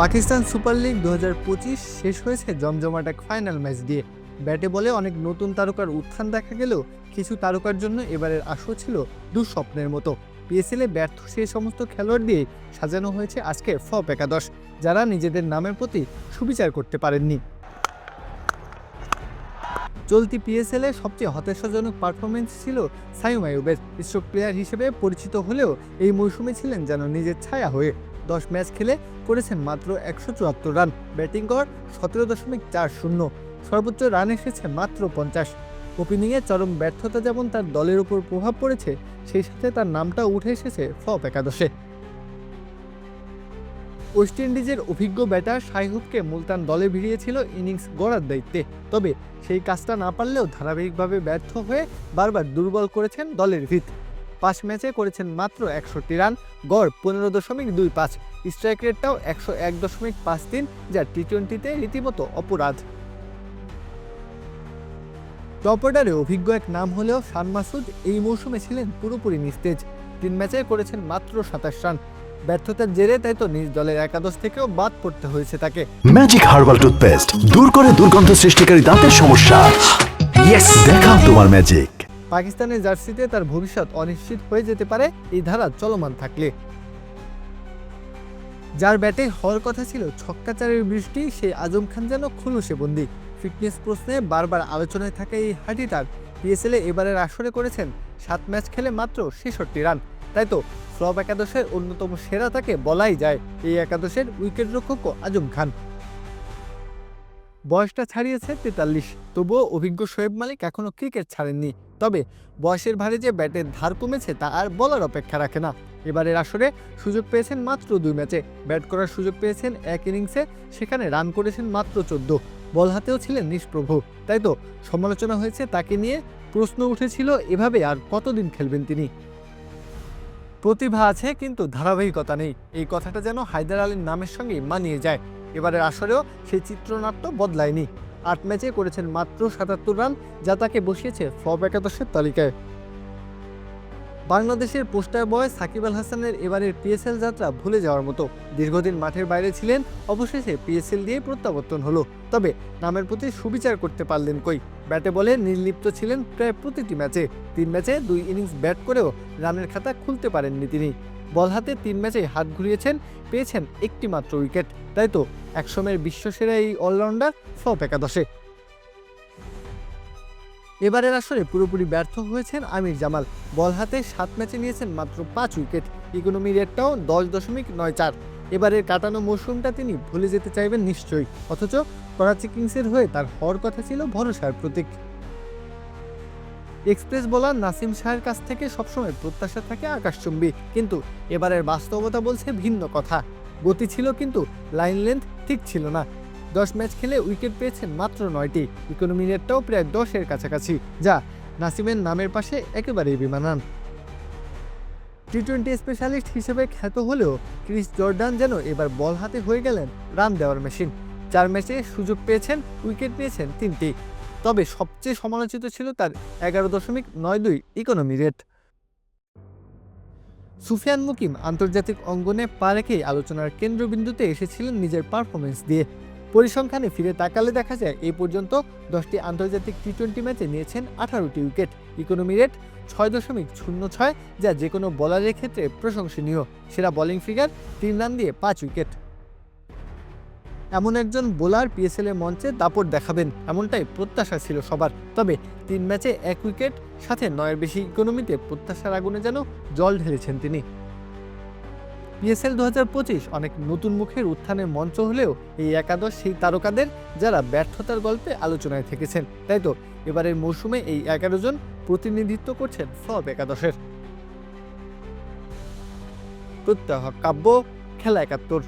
Pakistan super league দু হাজার পঁচিশ শেষ হয়েছে জমজমাট এক ফাইনাল ম্যাচ দিয়ে। ব্যাটে বলে অনেক নতুন তারকার উত্থান দেখা গেলেও কিছু তারকার জন্য এবারের আসর ছিল দুঃস্বপ্নের মতো। পিএসএলে ব্যর্থ সেই সমস্ত খেলোয়াড় দিয়ে সাজানো হয়েছে আজকে ফপ একাদশ, যারা নিজেদের নামের প্রতি সুবিচার করতে পারেননি। চলতি পিএসএলে সবচেয়ে হতাশাজনক পারফরমেন্স ছিল সাইম আয়ুবের স্ট্রোক প্লেয়ার হিসেবে পরিচিত হলেও এই মৌসুমে ছিলেন যেন নিজের ছায়া হয়ে। দশ ম্যাচ খেলে করেছেন মাত্র একশো চুয়াত্তর রান। ব্যাটিং গড় সতেরো দশমিক চার শূন্য। সর্বোচ্চ রান এসেছে মাত্র পঞ্চাশ। ওপেনিংয়ে চরম ব্যর্থতা যেমন তার দলের উপর প্রভাব পড়েছে, সেই সাথে তার নামটা উঠে এসেছে ফপ একাদশে। ওয়েস্ট ইন্ডিজের অভিজ্ঞ ব্যাটার সাইহুবকে মুলতান দলে ভিড়িয়েছিল ইনিংস গড়ার দায়িত্বে। তবে সেই কাজটা না পারলেও ধারাবাহিকভাবে ব্যর্থ হয়ে বারবার দুর্বল করেছেন দলের ভিত। পাঁচ ম্যাচে করেছেন মাত্র একষট্টি রান, গড় পনেরো দশমিক দুই পাঁচ। স্ট্রাইক রেটটাও একশো এক দশমিক পাঁচ তিন, যা টি টোয়েন্টিতে রীতিমতো অপরাধ। টপ অর্ডারে অভিজ্ঞ এক নাম হলেও শান মাসুদ এই মৌসুমে ছিলেন পুরোপুরি নিস্তেজ। তিন ম্যাচে করেছেন মাত্র সাতাশ রান। ব্যর্থতার জেরে তাই তো নিজ দলের একাদশ থেকেও বাদ পড়তে হয়েছে তাকে। ম্যাজিক হার্বাল টুথপেস্ট দূর করে দুর্গন্ধ সৃষ্টিকারী দাঁতের সমস্যা। দেখাও তোমার ম্যাজিক পাকিস্তানের জার্সিতে তার ভবিষ্যৎ অনিশ্চিত হয়ে যেতে পারে এই ধারা চলমান থাকলে। যার ব্যাটে হওয়ার কথা ছিল ছক্কাচারের বৃষ্টি, সেই আজম খান যেন খুলুসে বন্দি। ফিটনেস প্রশ্নে বারবার আলোচনায় থাকা এই হাটিটার পিএসএলে এবারের আসরে করেছেন সাত ম্যাচ খেলে মাত্র ছেষট্টি রান। তাই তো ফ্লপ একাদশের অন্যতম সেরা তাকে বলাই যায় এই একাদশের উইকেট রক্ষক আজম খান। বয়সটা ছাড়িয়েছে তেতাল্লিশ, তবুও অভিজ্ঞ শোয়েব মালিক এখনও ক্রিকেট ছাড়েননি। তবে বয়সের ভারে যে ব্যাটের ধার কমেছে তা আর বলার অপেক্ষা রাখে না। এবারের আসরে সুযোগ পেয়েছেন মাত্র দুই ম্যাচে। ব্যাট করার সুযোগ পেয়েছেন এক ইনিংসে, সেখানে রান করেছেন মাত্র চোদ্দ। বল হাতেও ছিলেন নিষ্প্রভ। তাই তো সমালোচনা হয়েছে তাকে নিয়ে। প্রশ্ন উঠেছিল, এভাবে আর কতদিন খেলবেন তিনি? প্রতিভা আছে, কিন্তু ধারাবাহিকতা নেই। এই কথাটা যেন হায়দার আলীর নামের সঙ্গে মানিয়ে যায়। এবারের আসরেও সেই চিত্রনাট্য বদলায়নি। আট ম্যাচে করেছেন মাত্র সাতাত্তর রান, যা তাকে বসিয়েছে ফ্লপ একাদশের তালিকায়। বাংলাদেশের পোস্টার বয় সাকিব আল হাসানের এবারের পিএসএল যাত্রা ভুলে যাওয়ার মতো। দীর্ঘদিন মাঠের বাইরে ছিলেন, অবশেষে পিএসএল দিয়ে প্রত্যাবর্তন হলো। তবে নামের প্রতি সুবিচার করতে পারলেন কই? ব্যাটে বলে নির্লিপ্ত ছিলেন প্রায় প্রতিটি ম্যাচে। তিন ম্যাচে দুই ইনিংস ব্যাট করেও রানের খাতা খুলতে পারেননি তিনি। বল হাতে তিন ম্যাচে হাত ঘুরিয়েছেন, পেয়েছেন একটি মাত্র উইকেট। তাই তো একসময়ের বিশ্বসেরা এই অলরাউন্ডার ফ্লপ একাদশে। এবারের আসরে পুরোপুরি ব্যর্থ হয়েছেন আমির জামাল। বল হাতে সাত ম্যাচে নিয়েছেন মাত্র পাঁচ উইকেট। ইকোনমি রেটটাও দশ দশমিক নয় চার। এবারের কাটানো মৌসুমটা তিনি ভুলে যেতে চাইবেন নিশ্চয়ই। অথচ করাচি কিংসের হয়ে তার হওয়ার কথা ছিল ভরসার প্রতীক। এক্সপ্রেস বোলার নাসিম শাহের কাছ থেকে সবসময় প্রত্যাশা থাকে আকাশচুম্বী। কিন্তু এবারের বাস্তবতা বলছে ভিন্ন কথা। গতি ছিল কিন্তু লাইন লেন্থ ঠিক ছিল না। দশ ম্যাচ খেলে উইকেট পেয়েছেন মাত্র নয়টি। ইকোনমি রেটটাও প্রায় দশের কাছাকাছি, যা নাসিমের নামের পাশে একেবারেই বিমানান। টি টোয়েন্টি স্পেশালিস্ট হিসেবে খ্যাত হলেও ক্রিস জর্ডান যেন এবার বল হাতে হয়ে গেলেন রান দেওয়ার মেশিন। চার ম্যাচে সুযোগ পেয়েছেন, উইকেট নিয়েছেন তিনটি। তবে সবচেয়ে সমালোচিত ছিল তার এগারো দশমিক নয় দুই ইকোনমি রেট। সুফিয়ান মুকিম আন্তর্জাতিক অঙ্গনে পা রেখেই আলোচনার কেন্দ্রবিন্দুতে এসেছিলেন নিজের পারফরমেন্স দিয়ে। পরিসংখ্যানে ফিরে তাকালে দেখা যায় এই পর্যন্ত দশটি আন্তর্জাতিক টি টোয়েন্টি ম্যাচে নিয়েছেন আঠারোটি উইকেট। ইকোনমি রেট ছয় দশমিক শূন্য ছয়, যা যে কোনো বলারের ক্ষেত্রে প্রশংসনীয়। সেরা বোলিং ফিগার তিন রান দিয়ে পাঁচ উইকেট। এমন একজন বোলার পিএসএল এর মঞ্চে দাপট দেখাবেন, এমনটাই প্রত্যাশা ছিল সবার। তবে তিন ম্যাচে এক উইকেট, সাথে নয়ের বেশি ইকোনমিতে প্রত্যাশার আগুনে যেন জল ঢেলেছেন তিনি। পিএসএল দু হাজার পঁচিশ অনেক নতুন মুখের উত্থানের মঞ্চ হলেও এই একাদশ সেই তারকাদের যারা ব্যর্থতার গল্পে আলোচনায় থেকেছেন। তাই তো, এবারের মৌসুমে এই এগারো জন প্রতিনিধিত্ব করছেন সব একাদশের। প্রত্যাহ কাব্য, খেলা একাত্তর।